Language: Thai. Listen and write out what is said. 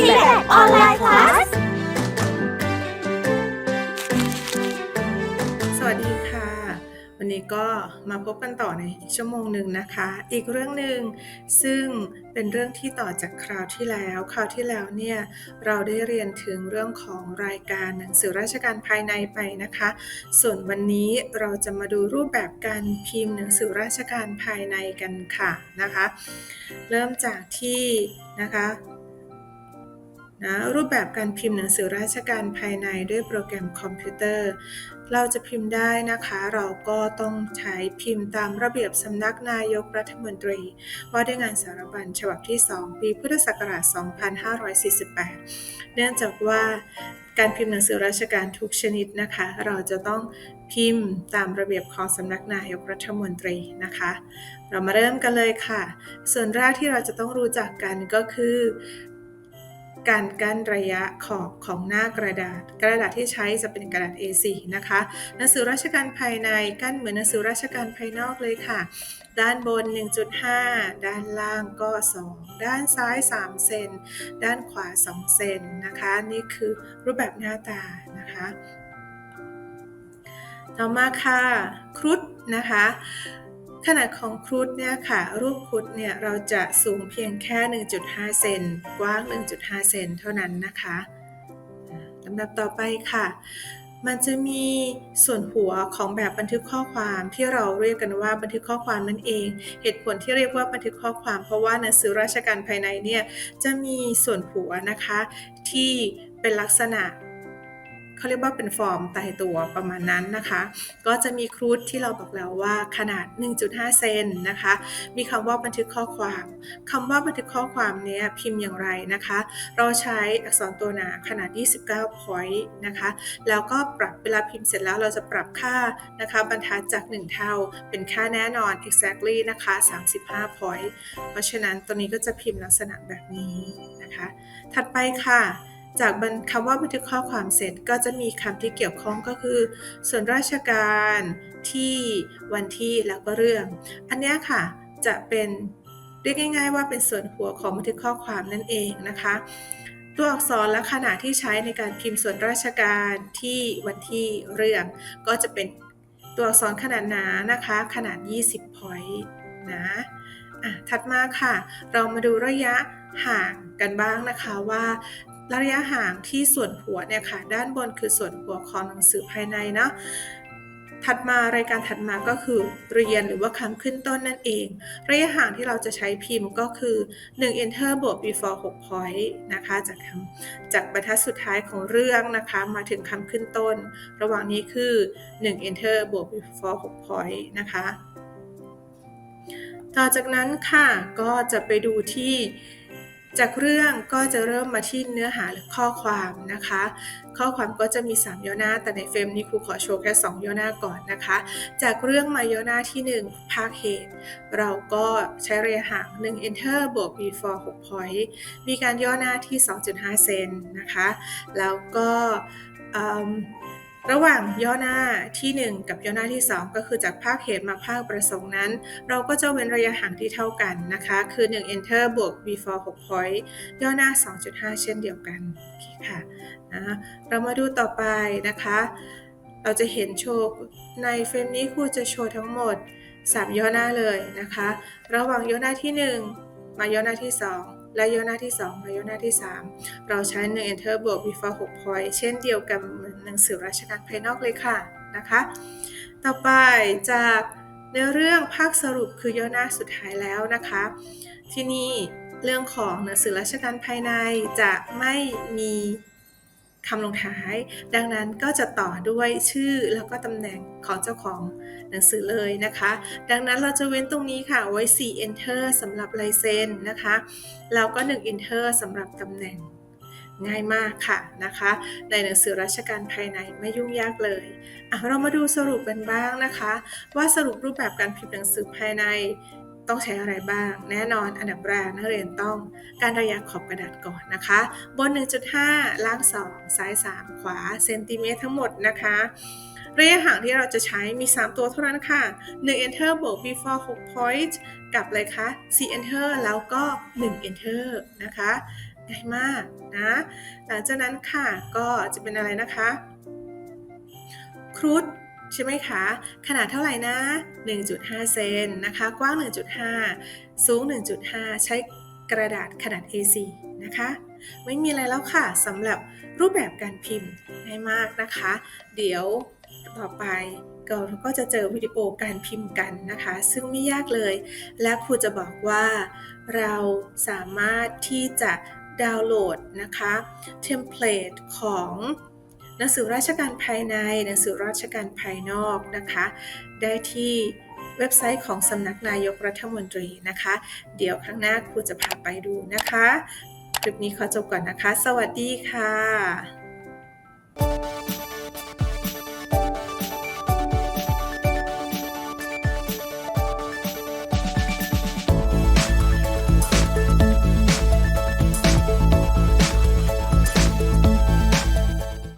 Easy Lab Online Class สวัสดีค่ะ วันนี้ก็มาพบกันต่อในชั่วโมงหนึ่งนะคะ อีกเรื่องหนึ่งซึ่งเป็นเรื่องที่ต่อจากคราวที่แล้ว คราวที่แล้วเนี่ยเราได้เรียนถึงเรื่องของรายการหนังสือราชการภายในไปนะคะ ส่วนวันนี้เราจะมาดูรูปแบบการพิมพ์หนังสือราชการภายในกันค่ะนะคะ เริ่มจากที่นะคะ นะรูปแบบการพิมพ์หนังสือราชการภายในด้วยโปรแกรมคอมพิวเตอร์ เราจะพิมพ์ได้นะคะ เราก็ต้องใช้พิมพ์ตามระเบียบสำนักนายกรัฐมนตรี ว่าด้วยงานสารบัญฉบับที่ 2 ปีพุทธศักราช 2548 เนื่องจากว่าการพิมพ์หนังสือราชการทุกชนิดนะคะ เราจะต้องพิมพ์ตามระเบียบของสำนักนายกรัฐมนตรีนะคะ เรามาเริ่มกันเลยค่ะ ส่วนแรกที่เราจะต้องรู้จักกันก็คือ การกั้นระยะขอบของหน้ากระดาษ กระดาษที่ใช้จะเป็นกระดาษ A4 นะคะหนังสือราชการภายในกั้นเหมือนหนังสือราชการภายนอกเลยค่ะ ด้านบน 1.5 ด้านล่างก็ 2 ด้านซ้าย 3 เซน ด้านขวา 2 เซนนะคะ นี่คือรูปแบบหน้าตานะคะ ต่อมาค่ะ ครุฑนะคะ ขนาดของครุฑเนี่ยค่ะรูปครุฑเนี่ยเราจะสูงเพียงแค่ 1.5 เซนกว้าง 1.5 เซนเท่านั้นนะคะลำดับต่อไปค่ะ มันจะมีส่วนหัวของแบบบันทึกข้อความที่เราเรียกกันว่าบันทึกข้อความนั่นเอง เหตุผลที่เรียกว่าบันทึกข้อความ เพราะว่าหนังสือราชการภายในเนี่ยจะมีส่วนหัวนะคะที่เป็นลักษณะ เขาเรียกว่าเป็นฟอร์มตายตัวประมาณนั้นนะคะ ก็จะมีครุฑที่เราบอกแล้วว่าขนาด 1.5 เซนนะคะ มีคำว่าบันทึกข้อความ คำว่าบันทึกข้อความเนี้ยพิมพ์อย่างไรนะคะ เราใช้อักษรตัวหนาขนาด 29 point นะคะ แล้วก็ปรับเวลาพิมพ์เสร็จแล้วเราจะปรับค่านะคะ บรรทัดจาก 1 เท่า เป็นค่าแน่นอน exactly นะคะ 35 point เพราะฉะนั้นตัวนี้ก็จะพิมพ์ลักษณะแบบนี้นะคะ ถัดไปค่ะ จากคำว่าบันทึกข้อความเสร็จก็จะมีคำที่เกี่ยวข้องก็คือ ส่วนราชการที่วันที่แล้วก็เรื่อง อันนี้ค่ะจะเป็นเรียกง่าย ๆ ว่าเป็นส่วนหัวของบันทึกข้อความนั่นเองนะคะ ตัวอักษรและขนาดที่ใช้ในการพิมพ์ส่วนราชการที่วันที่เรื่อง ก็จะเป็นตัวอักษรขนาดหนานะคะ ขนาด 20 point นะถัดมาค่ะ เรามาดูระยะห่างกันบ้างนะคะว่า ระยะห่างที่ส่วนหัวเนี่ยค่ะด้านบนคือส่วนหัวของหนังสือภายในเนาะถัดมารายการถัดมาก็คือเรียนหรือว่าคำขึ้นต้นนั่นเอง ระยะห่างที่เราจะใช้พิมพ์ก็คือ 1 enter บวก before 6 point นะคะจากคำจากบรรทัดสุดท้ายของเรื่องนะคะมาถึงคำขึ้นต้น ระหว่างนี้คือ 1 enter บวก before 6 point นะคะ ต่อจากนั้นค่ะก็จะไปดูที่ จากเรื่องก็จะเริ่มมาที่เนื้อหาหรือข้อความนะคะ ข้อความก็จะมี 3 ย่อหน้า แต่ในเฟรมนี้ครูขอโชว์แค่2ย่อหน้าก่อนนะคะ จากเรื่องมาย่อหน้าที่ 1 ภาคเหตุ เราก็ใช้ระยะห่าง 1 enter บวก before 6 point มีการย่อหน้าที่ 2.5 เซนนะคะ แล้วก็ ระหว่างย่อหน้าทีหนึ่1 กับย่อหน้าที่ 2 ก็คือจากภาคเหตุมาภาคประสงค์นั้น เราก็จะเว้นระยะห่างที่เท่ากันนะคะ คือ 1 enter บวก before 6 point ย่อหน้า 2.5 เช่นเดียวกันคค่ะนะเรามาดูต่อไปนะคะ เราจะเห็นโชว์ในเฟรมนี้ครูจะโชว์ทั้งหมด 3 ย่อหน้าเลยนะคะ ระหว่างย่อหน้าที่ 1 มาย่อหน้าที่ 2 และย่อหน้าที่ 2 และย่อหน้าที่ 3 เราใช้1 enter บวก before 6 point เช่นเดียวกับเหมือนหนังสือราชการภายนอกเลยค่ะนะคะ ต่อไปจากในเรื่องภาคสรุปคือย่อหน้าสุดท้ายแล้วนะคะ ที่นี่เรื่องของหนังสือราชการภายในจะไม่มี คำลงท้าย ดังนั้นก็จะต่อด้วยชื่อแล้วก็ตำแหน่งของเจ้าของหนังสือเลยนะคะ ดังนั้นเราจะเว้นตรงนี้ค่ะไว้ 4 enter สำหรับลายเซ็นนะคะแล้วก็ 1 enter สำหรับตำแหน่งง่ายมากค่ะนะคะ ในหนังสือราชการภายในไม่ยุ่งยากเลยเรามาดูสรุปกันบ้างนะคะ ว่าสรุปรูปแบบการพิมพ์หนังสือภายใน ต้องใช้อะไรบ้าง แน่นอนอันดับแรกนักเรียนต้องการระยะขอบกระดาษก่อนนะคะ บน 1.5 ล่าง 2 ซ้าย 3 ขวาเซนติเมตรทั้งหมดนะคะระยะห่างที่เราจะใช้มี 3 ตัวเท่านั้นค่ะ 1 enter บวก before 6 point กับอะไรคะ4 enter แล้วก็1 enter นะคะง่ายมากนะ หลังจากนั้นค่ะก็จะเป็นอะไรนะคะครุฑ ใช่ไหมคะ ขนาดเท่าไหร่นะ 1.5 เซนนะคะ กว้าง 1.5 สูง 1.5 ใช้กระดาษขนาด A4 นะคะ ไม่มีอะไรแล้วค่ะสำหรับรูปแบบการพิมพ์ง่ายมากนะคะ เดี๋ยวต่อไปเราก็จะเจอวิดีโอการพิมพ์กันนะคะ ซึ่งไม่ยากเลย และครูจะบอกว่าเราสามารถที่จะดาวน์โหลดนะคะเทมเพลตของ หนังสือราชการภายใน หนังสือราชการภายนอกนะคะ ได้ที่เว็บไซต์ของสำนักนายกรัฐมนตรีนะคะ เดี๋ยวครั้งหน้าครูจะพาไปดูนะคะ คลิปนี้ขอจบก่อนนะคะ สวัสดีค่ะ